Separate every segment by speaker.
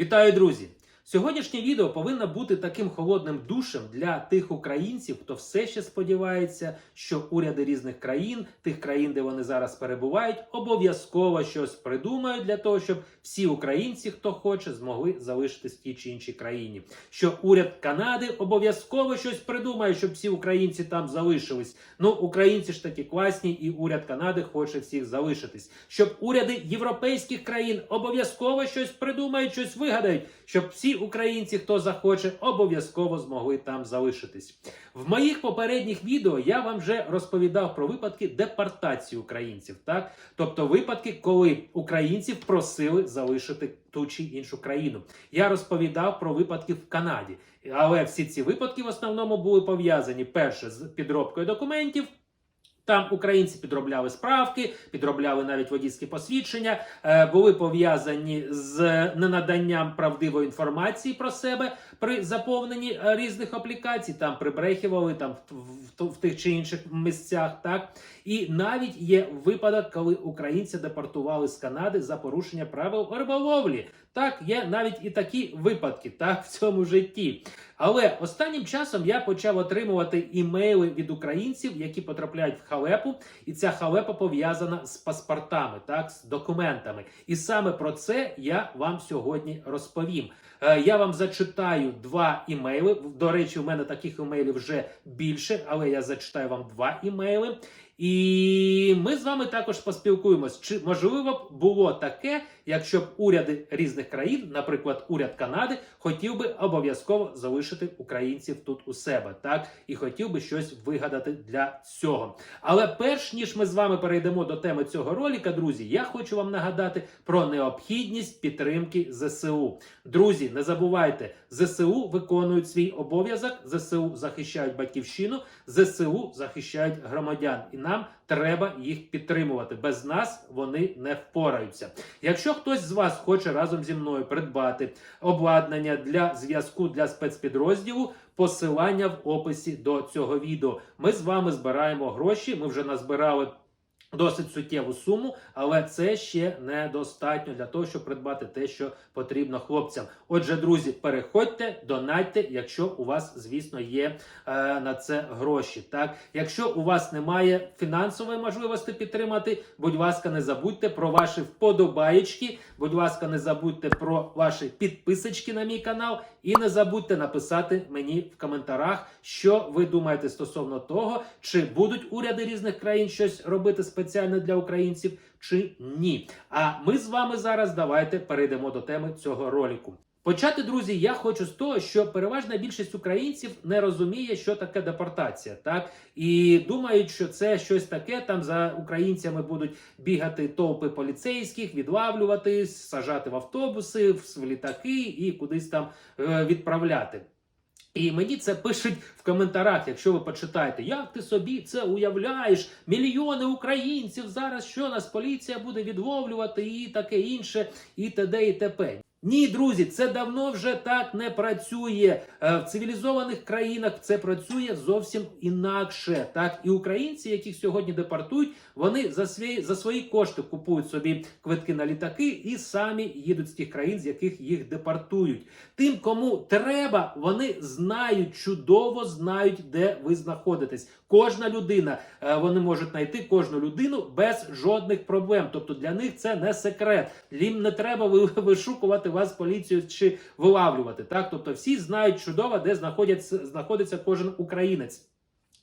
Speaker 1: Вітаю, друзі! Сьогоднішнє відео повинно бути таким холодним душем для тих українців, хто все ще сподівається, що уряди різних країн, тих країн, де вони зараз перебувають, обов'язково щось придумають для того, щоб всі українці, хто хоче, змогли залишитись в тій чи іншій країні. Що уряд Канади обов'язково щось придумає, щоб всі українці там залишились. Ну, українці ж такі класні, і уряд Канади хоче всіх залишитись. Щоб уряди європейських країн обов'язково щось придумають, щось вигадають, щоб всі українці, хто захоче, обов'язково змогли там залишитись. В моїх попередніх відео я вам вже розповідав про випадки депортації українців, так тобто випадки, коли українців просили залишити ту чи іншу країну. Я розповідав про випадки в Канаді, але всі ці випадки в основному були пов'язані перше з підробкою документів. Там українці підробляли справки, підробляли навіть водійські посвідчення, е, були пов'язані з ненаданням правдивої інформації про себе при заповненні е, різних аплікацій. Там прибрехували там в, в, в тих чи інших місцях. Так і навіть є випадок, коли українці депортували з Канади за порушення правил риболовлі. Так, є навіть і такі випадки, так в цьому житті. Але останнім часом я почав отримувати імейли від українців, які потрапляють в халепу, і ця халепа пов'язана з паспортами, так з документами. І саме про це я вам сьогодні розповім. Е, Я вам зачитаю два імейли. До речі, у мене таких імейлів вже більше, але я зачитаю вам два імейли. І ми з вами також поспілкуємось, чи можливо б було таке, якщо б уряди різних країн, наприклад, уряд Канади, хотів би обов'язково залишити українців тут у себе, так і хотів би щось вигадати для цього. Але перш ніж ми з вами перейдемо до теми цього ролика, друзі, я хочу вам нагадати про необхідність підтримки ЗСУ. Друзі, не забувайте, ЗСУ виконують свій обов'язок, ЗСУ захищають батьківщину, ЗСУ захищають громадян, і нам треба їх підтримувати. Без нас вони не впораються. Якщо хтось з вас хоче разом зі мною придбати обладнання для зв'язку для спецпідрозділу, посилання в описі до цього відео. Ми з вами збираємо гроші. Ми вже назбирали. Досить суттєву суму, але це ще недостатньо для того, щоб придбати те, що потрібно хлопцям. Отже, друзі, переходьте, донатьте, якщо у вас, звісно, є е, на це гроші. Так, якщо у вас немає фінансової можливості підтримати, будь ласка, не забудьте про ваші вподобаєчки, будь ласка, не забудьте про ваші підписочки на мій канал, і не забудьте написати мені в коментарях, що ви думаєте стосовно того, чи будуть уряди різних країн щось робити спеціально для українців, чи ні. А ми з вами зараз давайте перейдемо до теми цього ролику. Почати, друзі, я хочу з того, що переважна більшість українців не розуміє, що таке депортація, так і думають, що це щось таке. Там за українцями будуть бігати толпи поліцейських, відлавлювати, сажати в автобуси, в літаки і кудись там е, відправляти. І мені це пишуть в коментарях, якщо ви почитаєте, як ти собі це уявляєш? Мільйони українців зараз що нас поліція буде відловлювати і таке інше, і т.д. і т.п. Ні, друзі, це давно вже так не працює. Е, В цивілізованих країнах це працює зовсім інакше. Так і українці, яких сьогодні депортують, вони за свої за свої кошти купують собі квитки на літаки і самі їдуть з тих країн, з яких їх депортують. Тим, кому треба, вони знають чудово знають, де ви знаходитесь. Кожна людина е, вони можуть знайти кожну людину без жодних проблем. Тобто для них це не секрет. Їм не треба ви- вас поліцію чи вилавлювати. Так, тобто всі знають чудово, де знаходиться кожен українець.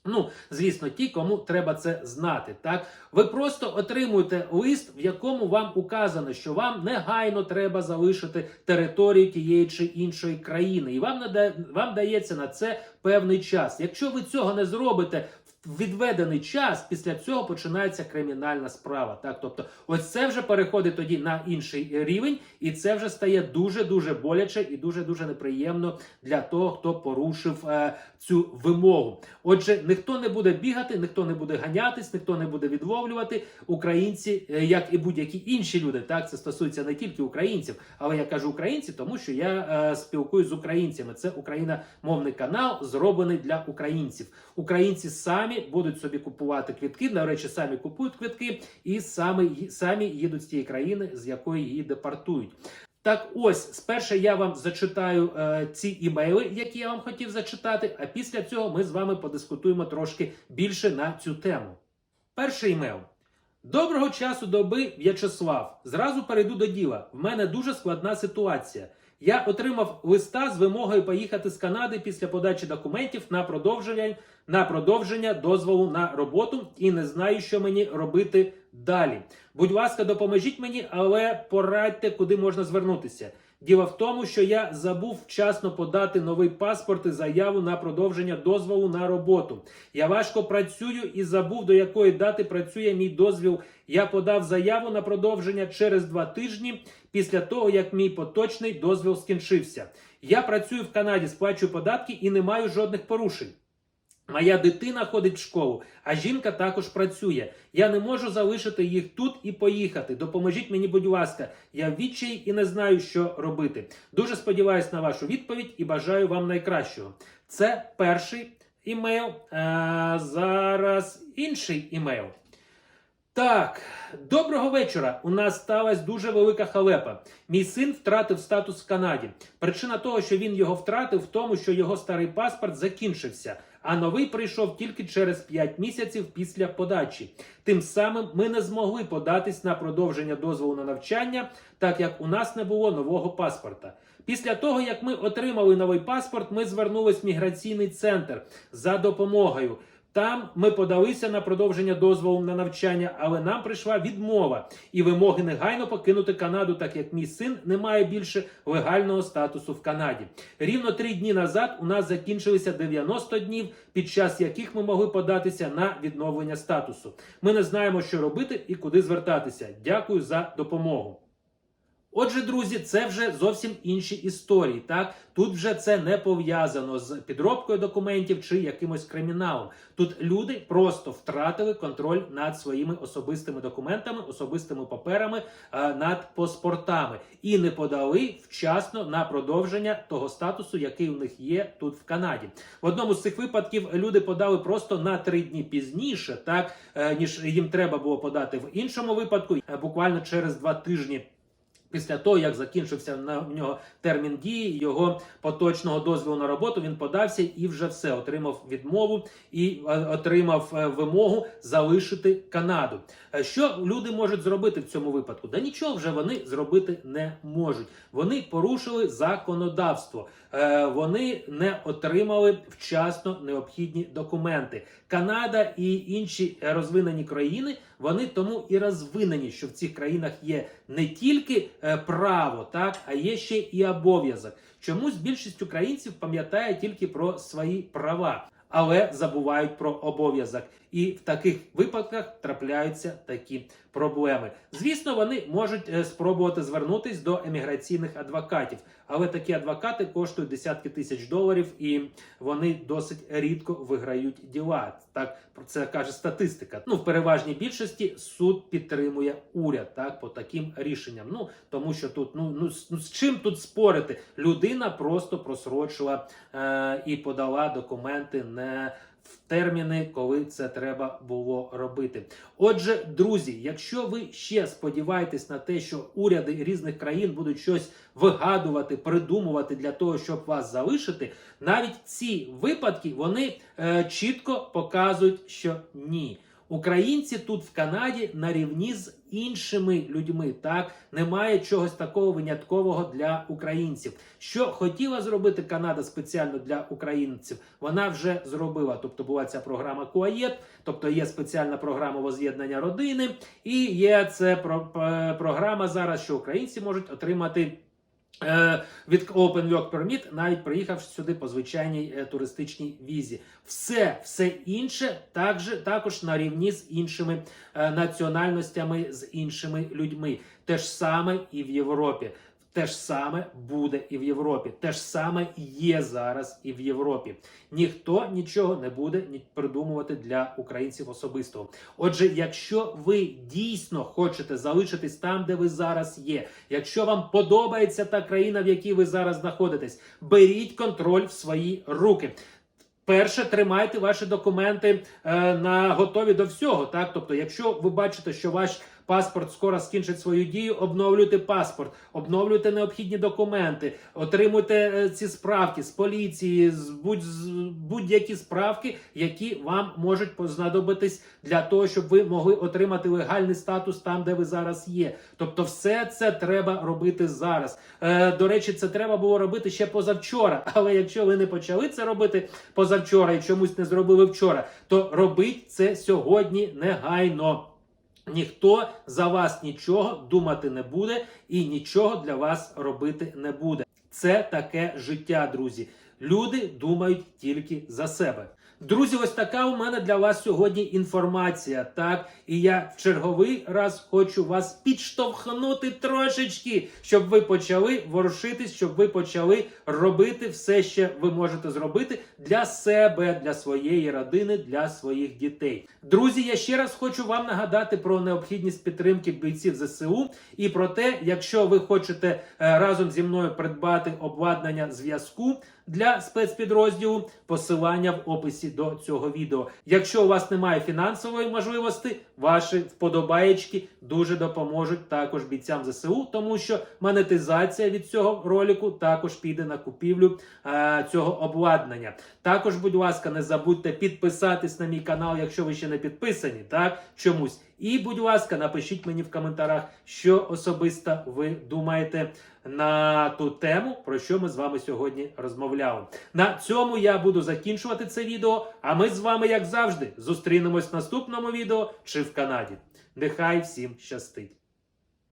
Speaker 1: Ну, звісно, ті, кому треба це знати. Так, ви просто отримуєте лист, в якому вам указано, що вам негайно треба залишити територію тієї чи іншої країни, і вам нада... вам дається на це певний час. Якщо ви цього не зробите в відведений час, після цього починається кримінальна справа. Так, тобто, ось це вже переходить тоді на інший рівень, і це вже стає дуже дуже боляче і дуже дуже неприємно для того, хто порушив е, цю вимогу. Отже, ніхто не буде бігати, ніхто не буде ганятись, ніхто не буде відловлювати. Українці, е, як і будь-які інші люди, так це стосується не тільки українців, але я кажу українці, тому що я е, спілкуюсь з українцями. Це україномовний канал, зроблений для українців. Українці самі будуть собі купувати квитки. До речі, самі купують квитки і самі, самі їдуть з тієї країни, з якої її депортують. Так ось, спершу я вам зачитаю е, ці імейли, які я вам хотів зачитати, а після цього ми з вами подискутуємо трошки більше на цю тему. Перший імейл. Доброго часу доби, В'ячеслав. Зразу перейду до діла. В мене дуже складна ситуація. Я отримав листа з вимогою поїхати з Канади після подачі документів на продовження, на продовження дозволу на роботу і не знаю, що мені робити далі. Будь ласка, допоможіть мені, але порадьте, куди можна звернутися. Діло в тому, що я забув вчасно подати новий паспорт і заяву на продовження дозволу на роботу. Я важко працюю і забув, до якої дати працює мій дозвіл. Я подав заяву на продовження через два тижні після того, як мій поточний дозвіл скінчився. Я працюю в Канаді, сплачую податки і не маю жодних порушень. Моя дитина ходить в школу, а жінка також працює. Я не можу залишити їх тут і поїхати. Допоможіть мені, будь ласка, я в відчаї і не знаю, що робити. Дуже сподіваюся на вашу відповідь і бажаю вам найкращого. Це перший імейл. А зараз інший імейл. Так, доброго вечора. У нас сталася дуже велика халепа. Мій син втратив статус в Канаді. Причина того, що він його втратив, в тому, що його старий паспорт закінчився, а новий прийшов тільки через 5 місяців після подачі. Тим самим ми не змогли податись на продовження дозволу на навчання, так як у нас не було нового паспорта. Після того, як ми отримали новий паспорт, ми звернулись в міграційний центр за допомогою. Там ми подалися на продовження дозволу на навчання, але нам прийшла відмова і вимоги негайно покинути Канаду, так як мій син не має більше легального статусу в Канаді. Рівно три дні назад у нас закінчилися 90 днів, під час яких ми могли податися на відновлення статусу. Ми не знаємо, що робити і куди звертатися. Дякую за допомогу. Отже, друзі, це вже зовсім інші історії. Так тут вже це не пов'язано з підробкою документів чи якимось криміналом. Тут люди просто втратили контроль над своїми особистими документами, особистими паперами, е, над паспортами і не подали вчасно на продовження того статусу, який у них є тут в Канаді. В одному з цих випадків люди подали просто на три дні пізніше, так е, ніж їм треба було подати в іншому випадку, е, буквально через два тижні. Після того, як закінчився на в нього термін дії його поточного дозволу на роботу, він подався і вже все отримав відмову і е, отримав е, вимогу залишити Канаду. Е, Що люди можуть зробити в цьому випадку? Да нічого вже вони зробити не можуть. Вони порушили законодавство, вони не отримали вчасно необхідні документи. Канада і інші розвинені країни вони тому і розвинені, що в цих країнах є не тільки е, право, так а є ще і обов'язок. Чомусь більшість українців пам'ятає тільки про свої права. Але забувають про обов'язок, і в таких випадках трапляються такі проблеми. Звісно, вони можуть е, спробувати звернутись до еміграційних адвокатів, але такі адвокати коштують десятки тисяч доларів, і вони досить рідко виграють діла. Так про це каже статистика. Ну в переважній більшості суд підтримує уряд так по таким рішенням. Ну тому що тут ну ну, з- ну чим тут спорити? Людина просто просрочила е, і подала документи не терміни, коли це треба було робити. Отже, друзі, якщо ви ще сподіваєтесь на те, що уряди різних країн будуть щось вигадувати, придумувати для того, щоб вас залишити, навіть ці випадки вони е, чітко показують, що ні. Українці тут в Канаді на рівні з іншими людьми. Так немає чогось такого виняткового для українців. Що хотіла зробити Канада спеціально для українців, вона вже зробила. Тобто була ця програма Куаєт, тобто є спеціальна програма воз'єднання родини, і є це про, е, програма зараз, що українці можуть отримати. Е, від Open Work Permit, навіть приїхавши сюди по звичайній е, туристичній візі. Все, все інше також, також на рівні з іншими е, національностями, з іншими людьми. Те ж саме і в Європі. Те ж саме буде і в Європі. Те ж саме є зараз і в Європі. Ніхто нічого не буде придумувати для українців особисто. Отже, якщо ви дійсно хочете залишитись там, де ви зараз є, якщо вам подобається та країна, в якій ви зараз знаходитесь, беріть контроль в свої руки. Перше, тримайте ваші документи е, на готові до всього. Так, тобто, якщо ви бачите, що ваш паспорт скоро скінчить свою дію, обновлюйте паспорт, обновлюйте необхідні документи, отримуйте е, ці справки з поліції, з будь з будь-які справки, які вам можуть знадобитись для того, щоб ви могли отримати легальний статус там, де ви зараз є. Тобто, все це треба робити зараз. Е, до речі, це треба було робити ще позавчора. Але якщо ви не почали це робити позавчора і чомусь не зробили вчора, то робіть це сьогодні негайно. Ніхто за вас нічого думати не буде і нічого для вас робити не буде. Це таке життя, друзі. Люди думають тільки за себе. Друзі, ось така у мене для вас сьогодні інформація. Так, і я в черговий раз хочу вас підштовхнути трошечки, щоб ви почали ворушитись, щоб ви почали робити все, що ви можете зробити для себе, для своєї родини, для своїх дітей. Друзі, я ще раз хочу вам нагадати про необхідність підтримки бійців ЗСУ і про те, якщо ви хочете е, разом зі мною придбати обладнання зв'язку для спецпідрозділу, посилання в описі до цього відео. Якщо у вас немає фінансової можливості, ваші вподобаєчки дуже допоможуть також бійцям ЗСУ, тому що монетизація від цього ролику також піде на купівлю е, цього обладнання. Також, будь ласка, не забудьте підписатись на мій канал, якщо ви ще не підписані, так чомусь. І, будь ласка, напишіть мені в коментарях, що особисто ви думаєте на ту тему, про що ми з вами сьогодні розмовляли. На цьому я буду закінчувати це відео. А ми з вами, як завжди, зустрінемось в наступному відео чи в Канаді. Нехай всім щастить!